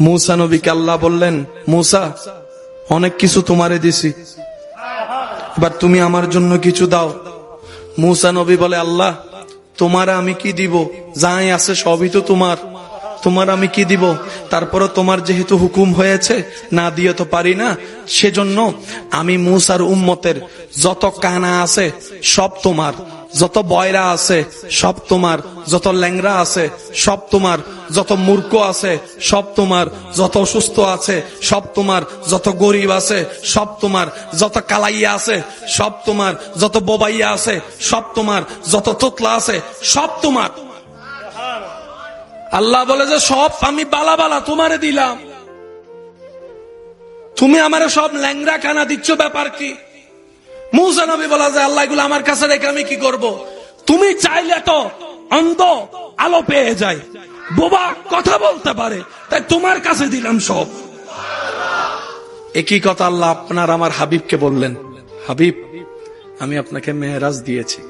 মুসা নবীকে আল্লাহ বললেন, মুসা, অনেক কিছু তোমারে দিছি। এবার তুমি আমার জন্য কিছু দাও। মুসা নবী বলে, আল্লাহ, তোমার আমি কি দিব? যাই আছে সবই তো তোমার। তোমার আমি কি দিব? তারপরে তোমার যেহেতু হুকুম হয়েছে, না দিয়ে তো পারি না। সেজন্য আমি মুসার উম্মতের যত কানা আছে সব তোমার। যত বয়রা আছে, সব তোমার যত ল্যাংরা আছে, সব তোমার যত মূর্খ আছে, সব তোমার যত অসুস্থ আছে, সব তোমার যত গরিব আছে, সব তোমার যত কালাইয়া আছে, সব তোমার যত বোবাইয়া আছে, সব তোমার যত তোতলা আছে, সব তোমার। আল্লাহ বলে যে, সব আমি বালা বালা তোমারে দিলাম। তুমি আমারে সব ল্যাংরা খানা দিচ্ছ, ব্যাপার কি? মুসা নবী বলা যায়, আল্লাহ, এগুলো আমার কাছে রেখে আমি কি করব? তুমি চাইলে তো অন্ধ আলো পেয়ে যায় বোবা কথা বলতে পারে, তাই তোমার কাছে দিলাম সব। একই কথা আল্লাহ আপনার আমার হাবিবকে বললেন, হাবিব, আমি আপনাকে মেহরাজ দিয়েছি।